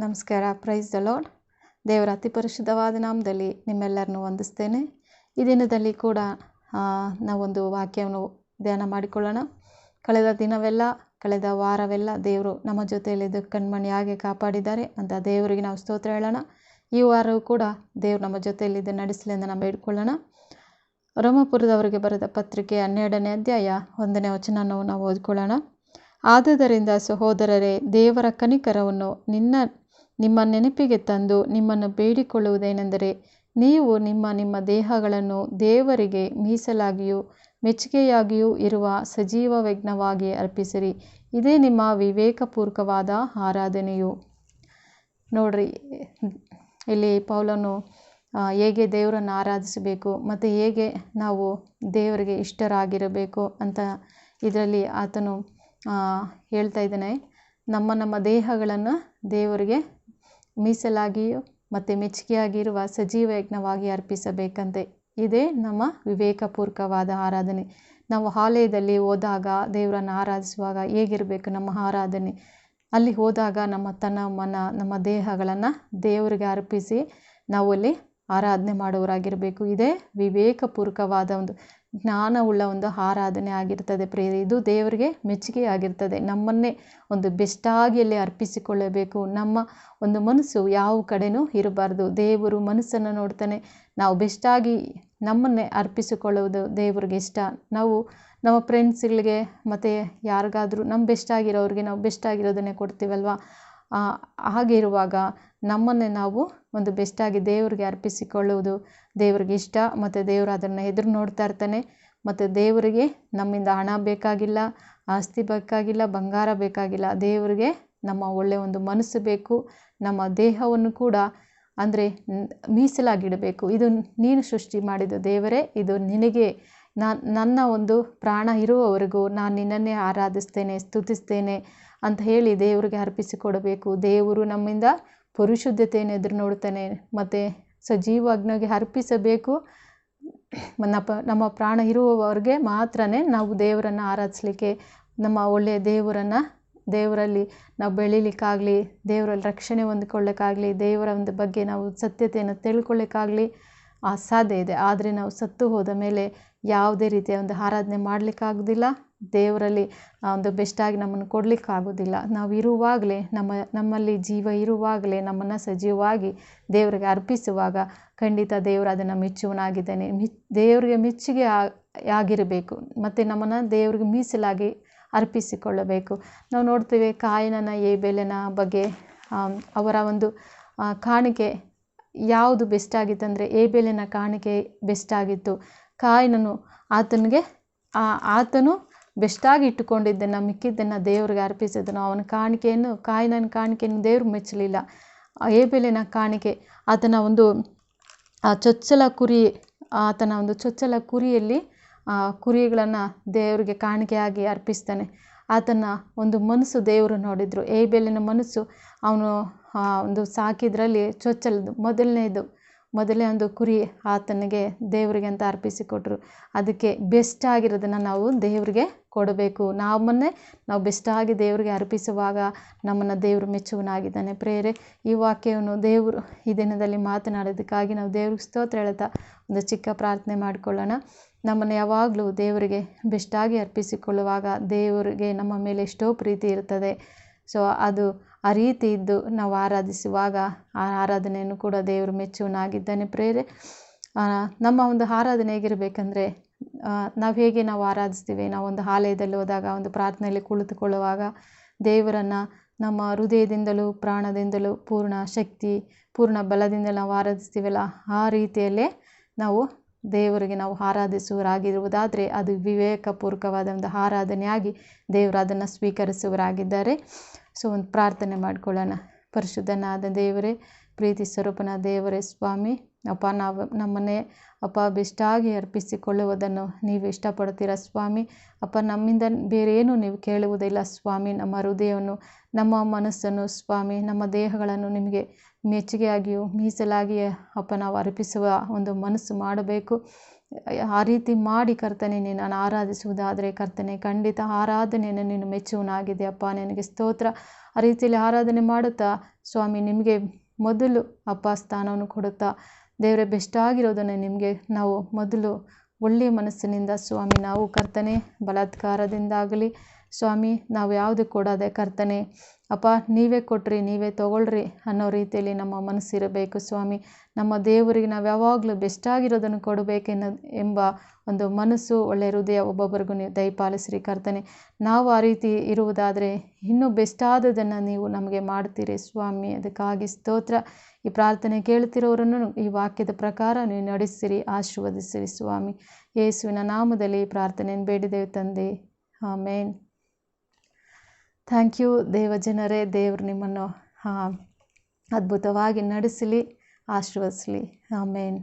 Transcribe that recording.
ನಮಸ್ಕಾರ praise the lord ದೇವರ ಅತಿ ನಾಮದಲ್ಲಿ ನಿಮ್ಮೆಲ್ಲರನ್ನು ವಂದಿಸ್ತೇನೆ. ಈ ದಿನದಲ್ಲಿ ಕೂಡ ನಾವೊಂದು ವಾಕ್ಯವನ್ನು ಧ್ಯಾನ ಮಾಡಿಕೊಳ್ಳೋಣ. ಕಳೆದ ದಿನವೆಲ್ಲ, ಕಳೆದ ವಾರವೆಲ್ಲ ದೇವರು ನಮ್ಮ ಜೊತೆಯಲ್ಲಿ ಕಣ್ಮಣಿಯಾಗಿ ಕಾಪಾಡಿದ್ದಾರೆ. ಅಂತ ದೇವರಿಗೆ ನಾವು ಸ್ತೋತ್ರ ಹೇಳೋಣ. ಈ ವಾರವೂ ಕೂಡ ದೇವರು ನಮ್ಮ ಜೊತೆಯಲ್ಲಿದ್ದು ನಡೆಸಲಿ ಅಂತ ನಾವು ಬೇಡ್ಕೊಳ್ಳೋಣ. ರೋಮಪುರದವರಿಗೆ ಬರೆದ ಪತ್ರಿಕೆ ಹನ್ನೆರಡನೇ ಅಧ್ಯಾಯ ಒಂದನೇ ವಚನವನ್ನು ನಾವು ಓದ್ಕೊಳ್ಳೋಣ. ಆದುದರಿಂದ ಸಹೋದರರೇ, ದೇವರ ಕನಿಕರವನ್ನು ನಿನ್ನ ನಿಮ್ಮ ನೆನಪಿಗೆ ತಂದು ನಿಮ್ಮನ್ನು ಬೇಡಿಕೊಳ್ಳುವುದೇನೆಂದರೆ ನೀವು ನಿಮ್ಮ ನಿಮ್ಮ ದೇಹಗಳನ್ನು ದೇವರಿಗೆ ಮೀಸಲಾಗಿಯೂ ಮೆಚ್ಚುಗೆಯಾಗಿಯೂ ಇರುವ ಸಜೀವ ಯಜ್ಞವಾಗಿ ಅರ್ಪಿಸಿರಿ. ಇದೇ ನಿಮ್ಮ ವಿವೇಕಪೂರ್ವಕವಾದ ಆರಾಧನೆಯು. ನೋಡ್ರಿ, ಇಲ್ಲಿ ಪೌಲನು ಹೇಗೆ ದೇವರನ್ನು ಆರಾಧಿಸಬೇಕು ಮತ್ತು ಹೇಗೆ ನಾವು ದೇವರಿಗೆ ಇಷ್ಟರಾಗಿರಬೇಕು ಅಂತ ಇದರಲ್ಲಿ ಆತನು ಹೇಳ್ತಾ ಇದ್ದಾನೆ. ನಮ್ಮ ನಮ್ಮ ದೇಹಗಳನ್ನು ದೇವರಿಗೆ ಮೀಸಲಾಗಿಯೂ ಮತ್ತು ಮೆಚ್ಚುಗೆಯಾಗಿರುವ ಸಜೀವ ಯಜ್ಞವಾಗಿ ಅರ್ಪಿಸಬೇಕಂತೆ. ಇದೇ ನಮ್ಮ ವಿವೇಕಪೂರ್ವಕವಾದ ಆರಾಧನೆ. ನಾವು ಆಲಯದಲ್ಲಿ ಹೋದಾಗ ದೇವರನ್ನು ಆರಾಧಿಸುವಾಗ ಹೇಗಿರಬೇಕು ನಮ್ಮ ಆರಾಧನೆ? ಅಲ್ಲಿ ಹೋದಾಗ ನಮ್ಮ ತನ, ಮನ, ನಮ್ಮ ದೇಹಗಳನ್ನು ದೇವರಿಗೆ ಅರ್ಪಿಸಿ ನಾವು ಅಲ್ಲಿ ಆರಾಧನೆ ಮಾಡೋರಾಗಿರಬೇಕು ಇದೇ ವಿವೇಕಪೂರ್ವಕವಾದ ಒಂದು ಜ್ಞಾನವುಳ್ಳ ಒಂದು ಆರಾಧನೆ ಆಗಿರ್ತದೆ ಪ್ರೇರಿ ಇದು ದೇವರಿಗೆ ಮೆಚ್ಚುಗೆ ಆಗಿರ್ತದೆ ನಮ್ಮನ್ನೇ ಒಂದು ಬೆಸ್ಟಾಗಿ ಅಲ್ಲಿ ಅರ್ಪಿಸಿಕೊಳ್ಳಬೇಕು. ನಮ್ಮ ಒಂದು ಮನಸ್ಸು ಯಾವ ಕಡೆನೂ ಇರಬಾರ್ದು. ದೇವರು ಮನಸ್ಸನ್ನು ನೋಡ್ತಾನೆ. ನಾವು ಬೆಸ್ಟಾಗಿ ನಮ್ಮನ್ನೇ ಅರ್ಪಿಸಿಕೊಳ್ಳುವುದು ದೇವರಿಗೆ ಇಷ್ಟ. ನಾವು ನಮ್ಮ ಫ್ರೆಂಡ್ಸ್ಗಳಿಗೆ ಮತ್ತು ಯಾರಿಗಾದರೂ ನಮ್ಮ ಬೆಸ್ಟ್ ಆಗಿರೋರಿಗೆ ನಾವು ಬೆಸ್ಟ್ ಆಗಿರೋದನ್ನೇ ಕೊಡ್ತೀವಲ್ವ? ಆ, ಹಾಗೆ ಇರುವಾಗ ನಮ್ಮನ್ನೇ ನಾವು ಒಂದು ಬೆಸ್ಟಾಗಿ ದೇವರಿಗೆ ಅರ್ಪಿಸಿಕೊಳ್ಳುವುದು, ದೇವರಿಗೆ ಇಷ್ಟ, ಮತ್ತು ದೇವರು ಅದನ್ನು ಎದುರು ನೋಡ್ತಾ ಇರ್ತಾನೆ, ಮತ್ತು ದೇವರಿಗೆ ನಮ್ಮಿಂದ ಹಣ ಬೇಕಾಗಿಲ್ಲ, ಆಸ್ತಿ ಬೇಕಾಗಿಲ್ಲ, ಬಂಗಾರ ಬೇಕಾಗಿಲ್ಲ, ದೇವರಿಗೆ ನಮ್ಮ ಒಳ್ಳೆಯ ಒಂದು ಮನಸ್ಸು ಬೇಕು, ನಮ್ಮ ದೇಹವನ್ನು ಕೂಡ ಅಂದರೆ ಮೀಸಲಾಗಿಡಬೇಕು. ಇದು ನೀನು ಸೃಷ್ಟಿ ಮಾಡಿದ ದೇವರೇ, ಇದು ನಿನಗೆ ನಾನು, ನನ್ನ ಒಂದು ಪ್ರಾಣ ಇರುವವರೆಗೂ ನಾನು ನಿನ್ನನ್ನೇ ಆರಾಧಿಸ್ತೇನೆ, ಸ್ತುತಿಸ್ತೇನೆ ಅಂತ ಹೇಳಿ ದೇವರಿಗೆ ಅರ್ಪಿಸಿಕೊಡಬೇಕು. ದೇವರು ನಮ್ಮಿಂದ ಪರಿಶುದ್ಧತೆಯನ್ನು ಎದುರು ನೋಡ್ತಾನೆ ಮತ್ತು ಅಗ್ನಿಗೆ ಅರ್ಪಿಸಬೇಕು. ನಮ್ಮ ನಮ್ಮ ಪ್ರಾಣ ಇರುವವರಿಗೆ ಮಾತ್ರನೇ ನಾವು ದೇವರನ್ನು ಆರಾಧಿಸಲಿಕ್ಕೆ, ನಮ್ಮ ಒಳ್ಳೆಯ ದೇವರನ್ನು, ದೇವರಲ್ಲಿ ನಾವು ಬೆಳೀಲಿಕ್ಕಾಗಲಿ, ದೇವರಲ್ಲಿ ರಕ್ಷಣೆ ಹೊಂದ್ಕೊಳ್ಳೋಕ್ಕಾಗಲಿ, ದೇವರ ಒಂದು ಬಗ್ಗೆ ನಾವು ಸತ್ಯತೆಯನ್ನು ತಿಳ್ಕೊಳ್ಳೋಕ್ಕಾಗಲಿ ಅಸಾಧ್ಯ ಇದೆ. ಆದರೆ ನಾವು ಸತ್ತು ಹೋದ ಮೇಲೆ ಯಾವುದೇ ರೀತಿಯ ಒಂದು ಆರಾಧನೆ ಮಾಡಲಿಕ್ಕಾಗೋದಿಲ್ಲ. ದೇವರಲ್ಲಿ ಒಂದು ಬೆಸ್ಟಾಗಿ ನಮ್ಮನ್ನು ಕೊಡಲಿಕ್ಕಾಗೋದಿಲ್ಲ. ನಾವು ಇರುವಾಗಲೇ, ನಮ್ಮ, ನಮ್ಮಲ್ಲಿ ಜೀವ ಇರುವಾಗಲೇ, ನಮ್ಮನ್ನು ಸಜೀವವಾಗಿ ದೇವರಿಗೆ ಅರ್ಪಿಸುವಾಗ ಖಂಡಿತ ದೇವರು ಅದನ್ನು ಮೆಚ್ಚುವನಾಗಿದ್ದಾನೆ ಮಿ, ದೇವರಿಗೆ ಮೆಚ್ಚುಗೆ ಆಗಿರಬೇಕು. ಮತ್ತು ನಮ್ಮನ್ನು ದೇವರಿಗೆ ಮೀಸಲಾಗಿ ಅರ್ಪಿಸಿಕೊಳ್ಳಬೇಕು. ನಾವು ನೋಡ್ತೇವೆ ಕಾಯಿನನ, ಏಬೆಲೆನ ಬಗ್ಗೆ ಅವರ ಒಂದು ಕಾಣಿಕೆ ಯಾವುದು ಬೆಸ್ಟ್ ಆಗಿತ್ತಂದರೆ ಏಬೆಲಿನ ಕಾಣಿಕೆ ಬೆಸ್ಟ್ ಆಗಿತ್ತು. ಕಾಯಿನನು ಆತನಿಗೆ ಆತನು ಬೆಸ್ಟಾಗಿ ಇಟ್ಟುಕೊಂಡಿದ್ದನ್ನು, ಮಿಕ್ಕಿದ್ದನ್ನು ದೇವರಿಗೆ ಅರ್ಪಿಸಿದನು ಅವನ ಕಾಣಿಕೆಯನ್ನು ಕಾಯಿನನ ಕಾಣಿಕೆಯನ್ನು ದೇವರು ಮೆಚ್ಚಲಿಲ್ಲ. ಏಬೆಲಿನ ಕಾಣಿಕೆ, ಆತನ ಒಂದು ಚೊಚ್ಚಲ ಕುರಿ, ಆತನ ಒಂದು ಚೊಚ್ಚಲ ಕುರಿಯಲ್ಲಿ ಕುರಿಗಳನ್ನು ದೇವರಿಗೆ ಕಾಣಿಕೆಯಾಗಿ ಅರ್ಪಿಸ್ತಾನೆ. ಆತನ ಒಂದು ಮನಸ್ಸು ದೇವರು ನೋಡಿದರು. ಏಬೆಲಿನ ಮನಸ್ಸು ಅವನು ಒಂದು ಸಾಕಿದ್ರಲ್ಲಿ ಚೊಚ್ಚಲದು ಮೊದಲನೇದು ಮೊದಲನೇ ಒಂದು ಕುರಿ ಆತನಿಗೆ ದೇವರಿಗೆ ಅಂತ ಅರ್ಪಿಸಿಕೊಟ್ರು. ಅದಕ್ಕೆ ಬೆಸ್ಟ್ ಆಗಿರೋದನ್ನು ನಾವು ದೇವರಿಗೆ ಕೊಡಬೇಕು. ನಮ್ಮನ್ನೇ ನಾವು ಬೆಸ್ಟಾಗಿ ದೇವರಿಗೆ ಅರ್ಪಿಸುವಾಗ ನಮ್ಮನ್ನು ದೇವರು ಮೆಚ್ಚುವನಾಗಿದ್ದಾನೆ ಪ್ರೇರೆ, ಈ ವಾಕ್ಯವನ್ನು ದೇವರು ಈ ದಿನದಲ್ಲಿ ಮಾತನಾಡೋದಕ್ಕಾಗಿ ನಾವು ದೇವ್ರಿಗೆ ಸ್ತೋತ್ರ ಹೇಳ್ತಾ ಒಂದು ಚಿಕ್ಕ ಪ್ರಾರ್ಥನೆ ಮಾಡಿಕೊಳ್ಳೋಣ. ನಮ್ಮನ್ನು ಯಾವಾಗಲೂ ದೇವರಿಗೆ ಬೆಸ್ಟಾಗಿ ಅರ್ಪಿಸಿಕೊಳ್ಳುವಾಗ ದೇವರಿಗೆ ನಮ್ಮ ಮೇಲೆ ಎಷ್ಟೋ ಪ್ರೀತಿ ಇರ್ತದೆ. ಸೊ ಅದು ಆ ರೀತಿ ಇದ್ದು ನಾವು ಆರಾಧಿಸುವಾಗ ಆ ಆರಾಧನೆಯನ್ನು ಕೂಡ ದೇವರು ಮೆಚ್ಚುವನಾಗಿದ್ದಾನೆ ಪ್ರೇರೆ. ನಮ್ಮ ಒಂದು ಆರಾಧನೆ ಹೇಗಿರಬೇಕಂದ್ರೆ ನಾವು ಹೇಗೆ ನಾವು ಆರಾಧಿಸ್ತೀವಿ? ನಾವು ಒಂದು ಆಲಯದಲ್ಲಿ ಹೋದಾಗ, ಒಂದು ಪ್ರಾರ್ಥನೆಯಲ್ಲಿ ಕುಳಿತುಕೊಳ್ಳುವಾಗ ದೇವರನ್ನು ನಮ್ಮ ಹೃದಯದಿಂದಲೂ ಪ್ರಾಣದಿಂದಲೂ ಪೂರ್ಣ ಶಕ್ತಿ, ಪೂರ್ಣ ಬಲದಿಂದ ನಾವು ಆರಾಧಿಸ್ತೀವಲ್ಲ, ಆ ರೀತಿಯಲ್ಲೇ ನಾವು ದೇವರಿಗೆ ನಾವು ಆರಾಧಿಸುವರಾಗಿರುವುದಾದರೆ ಅದು ವಿವೇಕಪೂರ್ವಕವಾದ ಒಂದು ಆರಾಧನೆಯಾಗಿ ದೇವರು ಅದನ್ನು ಸ್ವೀಕರಿಸುವರಾಗಿದ್ದಾರೆ ಸೊ ಒಂದು ಪ್ರಾರ್ಥನೆ ಮಾಡಿಕೊಳ್ಳೋಣ. ಪರಿಶುದ್ಧನಾದ ದೇವರೇ ಪ್ರೀತಿ ಸ್ವರೂಪನ ದೇವರೇ ಸ್ವಾಮಿ, ಅಪ್ಪ ನಾವು ನಮ್ಮನ್ನೇ ಅಪ್ಪ ಬೆಸ್ಟಾಗಿ ಅರ್ಪಿಸಿಕೊಳ್ಳುವುದನ್ನು ನೀವು ಇಷ್ಟಪಡ್ತೀರ ಸ್ವಾಮಿ? ಅಪ್ಪ ನಮ್ಮಿಂದ ಬೇರೇನು ನೀವು ಕೇಳುವುದಿಲ್ಲ ಸ್ವಾಮಿ. ನಮ್ಮ ಹೃದಯವನ್ನು, ನಮ್ಮ ಮನಸ್ಸನ್ನು ಸ್ವಾಮಿ, ನಮ್ಮ ದೇಹಗಳನ್ನು ನಿಮಗೆ ಮೆಚ್ಚುಗೆಯಾಗಿಯೂ ಮೀಸಲಾಗಿ ಅಪ್ಪ ನಾವು ಅರ್ಪಿಸುವ ಒಂದು ಮನಸ್ಸು ಮಾಡಬೇಕು. ಆ ರೀತಿ ಮಾಡಿ ಕರ್ತನೆ ನಾನು ಆರಾಧಿಸುವುದಾದರೆ ಕರ್ತನೆ, ಖಂಡಿತ ಆರಾಧನೆಯನ್ನು ನೀನು ಮೆಚ್ಚುವನಾಗಿದೆ ಅಪ್ಪ ನಿನಗೆ ಸ್ತೋತ್ರ. ಆ ರೀತಿಯಲ್ಲಿ ಆರಾಧನೆ ಮಾಡುತ್ತಾ ಸ್ವಾಮಿ, ನಿಮಗೆ ಮೊದಲು ಅಪ್ಪ ಸ್ಥಾನವನ್ನು ಕೊಡುತ್ತಾ, ದೇವರೇ ಬೆಸ್ಟ್ ಆಗಿರೋದನ್ನು ನಿಮಗೆ ನಾವು ಮೊದಲು ಒಳ್ಳೆಯ ಮನಸ್ಸಿನಿಂದ ಸ್ವಾಮಿ, ನಾವು ಕರ್ತನೆ, ಬಲಾತ್ಕಾರದಿಂದಾಗಲಿ ಸ್ವಾಮಿ, ನಾವು ಯಾವುದು ಕೊಡೋದೆ ಕರ್ತನೆ, ಅಪ್ಪ, ನೀವೇ ಕೊಟ್ರಿ, ನೀವೇ ತೊಗೊಳ್ರಿ ಅನ್ನೋ ರೀತಿಯಲ್ಲಿ ನಮ್ಮ ಮನಸ್ಸಿರಬೇಕು ಸ್ವಾಮಿ. ನಮ್ಮ ದೇವರಿಗೆ ನಾವು ಯಾವಾಗಲೂ ಬೆಸ್ಟ್ ಆಗಿರೋದನ್ನು ಕೊಡಬೇಕೆನ್ನ ಎಂಬ ಒಂದು ಮನಸ್ಸು, ಒಳ್ಳೆ ಹೃದಯ ಒಬ್ಬೊಬ್ಬರಿಗೂ ನೀವು ದಯಪಾಲಿಸ್ರಿ ಕರ್ತನೆ. ನಾವು ಆ ರೀತಿ ಇರುವುದಾದರೆ ಇನ್ನೂ ಬೆಸ್ಟಾದದನ್ನು ನೀವು ನಮಗೆ ಮಾಡ್ತೀರಿ ಸ್ವಾಮಿ. ಅದಕ್ಕಾಗಿ ಸ್ತೋತ್ರ. ಈ ಪ್ರಾರ್ಥನೆ ಕೇಳ್ತಿರೋರನ್ನು ಈ ವಾಕ್ಯದ ಪ್ರಕಾರ ನೀವು ನಡೆಸಿರಿ, ಆಶೀರ್ವದಿಸಿರಿ ಸ್ವಾಮಿ. ಯೇಸುವಿನ ನಾಮದಲ್ಲಿ ಪ್ರಾರ್ಥನೆಯನ್ನು ಬೇಡಿದೆವು ತಂದೆ. ಆಮೇನ್. ಥ್ಯಾಂಕ್ ಯು ದೇವಜನರೇ ದೇವರು ನಿಮ್ಮನ್ನು ಅದ್ಭುತವಾಗಿ ನಡೆಸಲಿ ಆಶೀರ್ವದಿಸಲಿ. ಆಮೇನ್.